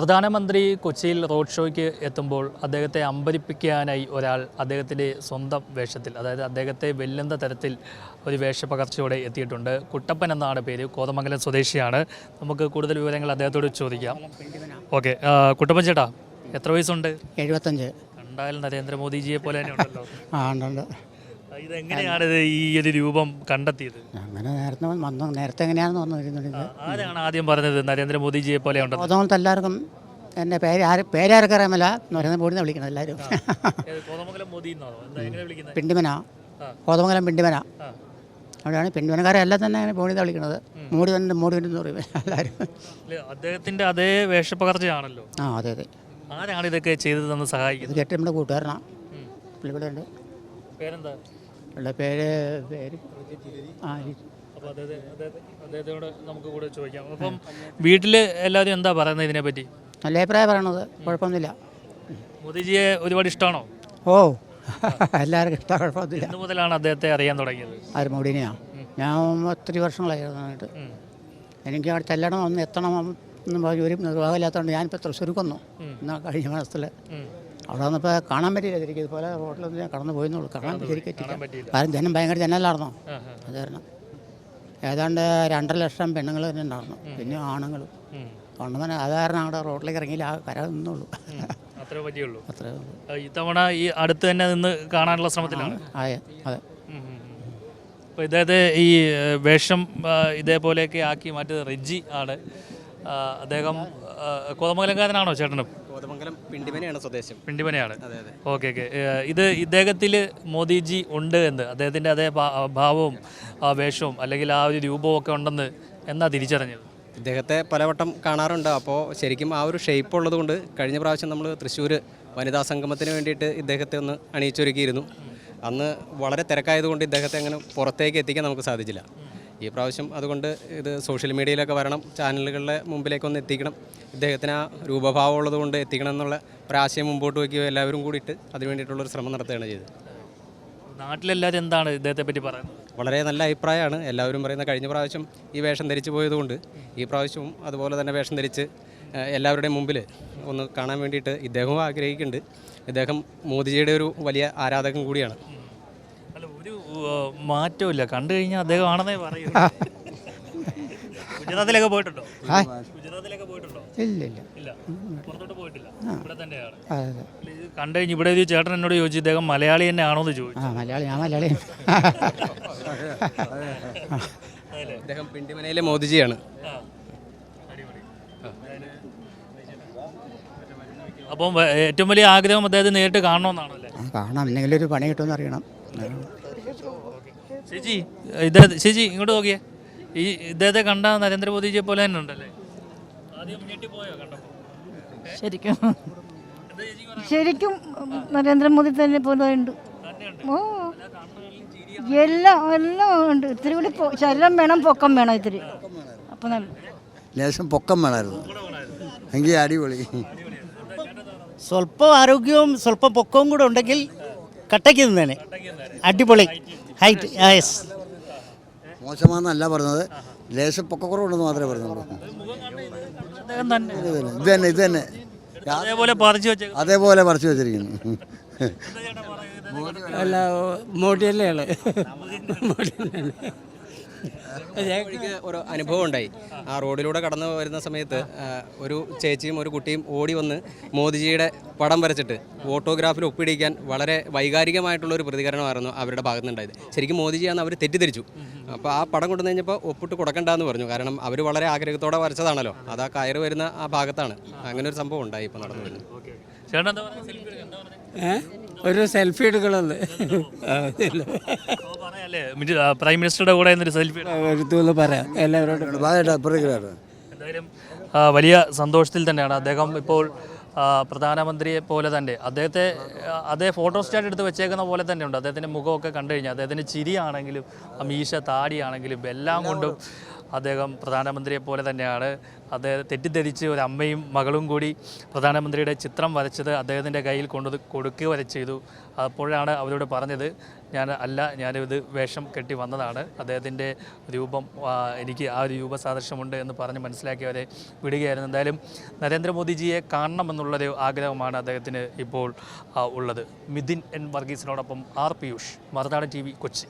പ്രധാനമന്ത്രി കൊച്ചിയിൽ റോഡ് ഷോയ്ക്ക് എത്തുമ്പോൾ അദ്ദേഹത്തെ അമ്പരിപ്പിക്കാനായി ഒരാൾ അദ്ദേഹത്തിന്റെ സ്വന്തം വേഷത്തിൽ അതായത് അദ്ദേഹത്തെ വെല്ലുന്ന തരത്തിൽ ഒരു വേഷപകർച്ചയോടെ എത്തിയിട്ടുണ്ട്. കുട്ടപ്പൻ എന്നാണ് പേര് കോതമംഗലം സ്വദേശിയാണ്. നമുക്ക് കൂടുതൽ വിവരങ്ങൾ അദ്ദേഹത്തോട് ചോദിക്കാം. ഓക്കെ കുട്ടപ്പൻ ചേട്ടാ എത്ര വയസ്സുണ്ട്? എഴുപത്തഞ്ച്. കണ്ടാൽ നരേന്ദ്രമോദിജിയെ പോലെ തന്നെ ഉണ്ടല്ലോ. ആ ഉണ്ടുണ്ട് ഇതെങ്ങനെയാണ് ഇത് ഈ ഒരു രൂപം കണ്ടെത്തിയത്? അങ്ങനെ നേരത്തെ വന്നു നേരത്തെ എങ്ങനെയാണെന്ന് വന്നിരുന്നത് ആരാണ് ആദ്യം പറഞ്ഞത്? നരേന്ദ്രമോദിജിയെ പോലെ ഉണ്ടോ അതുകൊണ്ട് എല്ലാവർക്കും എന്റെ പേര് ആര് പേരാർക്ക് അറിയാമല്ല. എന്ന് എല്ലാവരും. കോതമംഗലം മോദി എന്താ എങ്ങനെ വിളിക്കുന്നത്? പിണ്ടിമന. ആ. കോതമംഗലം പിണ്ടിമന. അവിടെയാണ് പിണ്ടിമനക്കാരെ എല്ലാം തന്നെ അങ്ങനെ മോടി വിളിക്കുന്നത്. മോഡി തന്നെ മോഡി എന്ന് പറയും എല്ലാവരും. അദ്ദേഹത്തിന്റെ അദ്ദേഹത്തിന്റെ അതേ വേഷപ്പകർച്ചയാണല്ലോ. ആ അതെ അതെ. ആരാണ് ഇതൊക്കെ ഇത് സഹായിക്കുന്നത്? കേട്ട് നമ്മുടെ കൂട്ടുകാരനാണ് പുള്ളിക്കൂടെ ഉണ്ട്. പേരെന്താ? പുള്ളിയുടെ പേര് പേര്. ആ അദ്ദേഹത്തോട് നമുക്ക് കൂടെ ചോദിക്കാം. അപ്പം വീട്ടിൽ എല്ലാവരും എന്താ പറയുന്നത് ഇതിനെ പറ്റി നല്ല അഭിപ്രായം പറയണത് കുഴപ്പമൊന്നുമില്ല. മോദിജിയെ ഒരുപാട് ഇഷ്ടമാണോ? ഓ എല്ലാവർക്കും ഇഷ്ടം കുഴപ്പമൊന്നുമില്ല. എന്ന് മുതലാണ് അദ്ദേഹത്തെ അറിയാൻ തുടങ്ങിയത്? ആര് മോഡിനെയാ ഞാൻ ഒത്തിരി വർഷങ്ങളായിരുന്നു. എനിക്ക് അവിടെ ചെല്ലണം ഒന്ന് എത്തണം എന്ന് പറഞ്ഞ് ഒരു നിർവാഹമില്ലാത്തതുകൊണ്ട് ഞാനിപ്പോൾ തൃശ്ശൂർക്ക് വന്നു. എന്നാൽ കഴിഞ്ഞ മാസത്തിൽ. അവിടെ വന്നപ്പോൾ കാണാൻ പറ്റില്ല ശരിക്കും. ഇതുപോലെ ഹോട്ടലൊന്നും ഞാൻ കടന്നു പോയെന്നുള്ളൂ കാണാൻ ശരിക്കും പറ്റിയില്ല. കാരണം ജനം ഭയങ്കര ജനലായിരുന്നോ. അത് കാരണം. ഏതാണ്ട് രണ്ടര ലക്ഷം പെണ്ണുങ്ങൾ തന്നെ ഉണ്ടായിരുന്നു. പിന്നെ ആണുങ്ങൾ. കൊണ്ടുവന്നെ അത് കാരണം അവിടെ റോഡിലേക്ക് ഇറങ്ങിയില്ല. ആ കര നിന്നുള്ളൂ. അത്രേ പറ്റിയുള്ളൂ അത്രേ ഇത്തവണ ഈ അടുത്ത് തന്നെ നിന്ന് കാണാനുള്ള ശ്രമത്തിലാണ്? അതെ അതെ. അപ്പോൾ ഇദ്ദേഹത്തെ ഈ വേഷം ഇതേപോലെയൊക്കെ ആക്കി മാറ്റിയത് റെജി ആണ്. അദ്ദേഹം കോതമംഗലംകാരനാണോ ചേട്ടനും? കോതമംഗലം പിണ്ടിമനയാണ് സ്വദേശം. പിണ്ടിമനയാണ്. Okay okay. ഇത് ഇദ്ദേഹത്തിൽ മോദിജി ഉണ്ട് എന്ന് അദ്ദേഹത്തിന്റെ അതേ ഭാവവും ആ വേഷവും അല്ലെങ്കിൽ ആ ഒരു രൂപവും ഒക്കെ ഉണ്ടെന്ന് എന്നാ തിരിച്ചറിഞ്ഞത്? ഇദ്ദേഹത്തെ പലവട്ടം കാണാറുണ്ട്. അപ്പോൾ ശരിക്കും ആ ഒരു ഷേപ്പ് ഉള്ളത് കൊണ്ട് കഴിഞ്ഞ പ്രാവശ്യം നമ്മൾ തൃശ്ശൂർ വനിതാ സംഗമത്തിന് വേണ്ടിയിട്ട് ഇദ്ദേഹത്തെ ഒന്ന് അണിയിച്ചൊരുക്കിയിരുന്നു. അന്ന് വളരെ തിരക്കായതുകൊണ്ട് ഇദ്ദേഹത്തെ അങ്ങനെ പുറത്തേക്ക് എത്തിക്കാൻ നമുക്ക് സാധിച്ചില്ല. ഈ പ്രാവശ്യം അതുകൊണ്ട് ഇത് സോഷ്യൽ മീഡിയയിലൊക്കെ വരണം ചാനലുകളുടെ മുമ്പിലേക്കൊന്ന് എത്തിക്കണം. ഇദ്ദേഹത്തിന് ആ രൂപഭാവം ഉള്ളത് കൊണ്ട് എത്തിക്കണം എന്നുള്ള ഒരാശയം മുമ്പോട്ട് വയ്ക്കുകയോ എല്ലാവരും കൂടിയിട്ട് അതിന് വേണ്ടിയിട്ടുള്ളൊരു ശ്രമം നടത്തുകയാണ് ചെയ്തത്. നാട്ടിലെല്ലാവരും എന്താണ് ഇദ്ദേഹത്തെ പറ്റി പറയുന്നത്? വളരെ നല്ല അഭിപ്രായമാണ്. എല്ലാവരും പറയുന്ന കഴിഞ്ഞ പ്രാവശ്യം ഈ വേഷം ധരിച്ചു പോയതുകൊണ്ട് ഈ പ്രാവശ്യവും അതുപോലെ തന്നെ വേഷം ധരിച്ച് എല്ലാവരുടെയും മുമ്പിൽ ഒന്ന് കാണാൻ വേണ്ടിയിട്ട് ഇദ്ദേഹവും ആഗ്രഹിക്കുന്നുണ്ട്. ഇദ്ദേഹം മോദിജിയുടെ ഒരു വലിയ ആരാധകൻ കൂടിയാണ്. ഒരു കണ്ടു കഴിഞ്ഞാൽ അദ്ദേഹം ആണെന്നേ പറയൂ ഗുജറാത്തിലൊക്കെ പോയിട്ടുണ്ടോ? ഗുജറാത്തിലൊക്കെ പോയിട്ടുണ്ടോ? ഇല്ല ഇല്ല. ഇല്ല. പുറത്തോട്ട് പോയിട്ടില്ല. ഇവിടെ തന്നെയാണ്. കണ്ടു കഴിഞ്ഞ് ഇവിടെ ഒരു ചേട്ടൻ എന്നോട് ചോദിച്ചു ഇദ്ദേഹം മലയാളി തന്നെ ആണോ എന്ന് ചോദിച്ചു. ആ മലയാളി ഞാൻ മലയാളി. അദ്ദേഹം പിണ്ടിമനയിലെ മോദിജിയാണ്. അടിപൊളി. അപ്പം ഏറ്റവും വലിയ ആഗ്രഹം അദ്ദേഹത്തെ നേരിട്ട് കാണണമെന്നാണല്ലേ? കാണാം. എന്തെങ്കിലും ഒരു പണി കിട്ടുമെന്ന് അറിയണം. ചേച്ചി ഇദ്ദേഹത്തെ ചേച്ചി ഇങ്ങോട്ട് നോക്കിയേ. ഈ ഇദ്ദേഹത്തെ കണ്ട നരേന്ദ്രമോദിജിയെ പോലെ തന്നെ ഉണ്ടല്ലേ? ആദ്യം ഞെട്ടിപ്പോയോ കണ്ടപ്പോൾ ശരിക്കും. എന്താ ചേച്ചി പറയാ ശരിക്കും നരേന്ദ്രമോദി തന്നെ പോലെ ഉണ്ട്. തന്നെയുണ്ട് ഓ. എല്ലാം എല്ലാം ഉണ്ട്. ഇത്തിരി കൂടി പൊ- ശരീരം വേണം പൊക്കം വേണം ഇത്തിരി. അപ്പം നല്ല. ലേശം പൊക്കം വേണമായിരുന്നു. എങ്കിൽ അടിപൊളി. സ്വല്പം ആരോഗ്യവും സ്വല്പം പൊക്കവും കൂടെ ഉണ്ടെങ്കിൽ കട്ടയ്ക്ക് നിന്നേനെ. അടിപൊളി. ഹൈറ്റ് യെസ് മോശമാണെന്നല്ല പറഞ്ഞത്. ലേശം പൊക്കക്കുറവുണ്ടെന്ന് മാത്രമേ പറഞ്ഞുള്ളൂ. ഇത് തന്നെ ഇത് തന്നെ അതേപോലെ പറിച്ചു വെച്ചേക്കും. അതേപോലെ പറിച്ചു വെച്ചിരിക്കുന്നു. അല്ല മോഡിയല്ലേ ആൾ വഴിക്ക് ഒരു അനുഭവം ഉണ്ടായി ആ റോഡിലൂടെ കടന്നു വരുന്ന സമയത്ത് ഒരു ചേച്ചിയും ഒരു കുട്ടിയും ഓടി വന്ന് മോദിജിയുടെ പടം വരച്ചിട്ട് ഓട്ടോഗ്രാഫിൽ ഒപ്പിടിക്കാൻ വളരെ വൈകാരികമായിട്ടുള്ള ഒരു പ്രതികരണമായിരുന്നു അവരുടെ ഭാഗത്ത് നിന്നുണ്ടായത് ശരിക്കും മോദിജിയാണെന്ന് അവർ തെറ്റിദ്ധരിച്ചു. അപ്പോൾ ആ പടം കൊണ്ടു കഴിഞ്ഞപ്പോൾ ഒപ്പിട്ട് കൊടുക്കണ്ടെന്ന് പറഞ്ഞു. കാരണം അവർ വളരെ ആഗ്രഹത്തോടെ വരച്ചതാണല്ലോ. അത് ആ കയറ് വരുന്ന ആ ഭാഗത്താണ്. അങ്ങനെ ഒരു സംഭവം ഉണ്ടായി ഇപ്പോൾ നടന്നു വരുന്നത്. ചേട്ടൻ എന്താ ഒരു സെൽഫി എടുക്കണമെന്ന് ഓ, പറയാല്ലേ പ്രൈം മിനിസ്റ്ററുടെ കൂടെ എന്നൊരു സെൽഫി എടുത്തു പറയാം. എല്ലാവരോടും ഭാഗമായിട്ട് അപ്പുറത്തേക്കാണ് എന്തായാലും വലിയ സന്തോഷത്തിൽ തന്നെയാണ് അദ്ദേഹം ഇപ്പോൾ പ്രധാനമന്ത്രിയെ പോലെ തന്നെ അദ്ദേഹത്തെ അദ്ദേഹം അതേ ഫോട്ടോ സ്റ്റാറ്റ് എടുത്ത് വെച്ചേക്കുന്ന പോലെ തന്നെ ഉണ്ട്. അദ്ദേഹത്തിന്റെ മുഖമൊക്കെ കണ്ടു കഴിഞ്ഞാൽ അദ്ദേഹത്തിന്റെ ചിരിയാണെങ്കിലും ആ മീശ താടിയാണെങ്കിലും എല്ലാം കൊണ്ടും അദ്ദേഹം പ്രധാനമന്ത്രിയെ പോലെ തന്നെയാണ്. അദ്ദേഹം തെറ്റിദ്ധരിച്ച് ഒരു അമ്മയും മകളും കൂടി പ്രധാനമന്ത്രിയുടെ ചിത്രം വരച്ചത് അദ്ദേഹത്തിന്റെ കയ്യിൽ കൊണ്ടു കൊടുക്കുക വരെ ചെയ്തു. അപ്പോഴാണ് അവരോട് പറഞ്ഞത് ഞാൻ അല്ല ഞാനിത് വേഷം കെട്ടി വന്നതാണ്. അദ്ദേഹത്തിന്റെ രൂപം എനിക്ക് ആ ഒരു രൂപസാദൃശ്യമുണ്ട് എന്ന് പറഞ്ഞ് മനസ്സിലാക്കി അവരെ വിടുകയായിരുന്നു. എന്തായാലും നരേന്ദ്രമോദിജിയെ കാണണമെന്നുള്ളൊരു ആഗ്രഹമാണ് അദ്ദേഹത്തിന് ഇപ്പോൾ ഉള്ളത്. മിഥിൻ എൻ വർഗീസിനോടൊപ്പം ആർ പിയൂഷ് മറുനാടൻ ടി കൊച്ചി.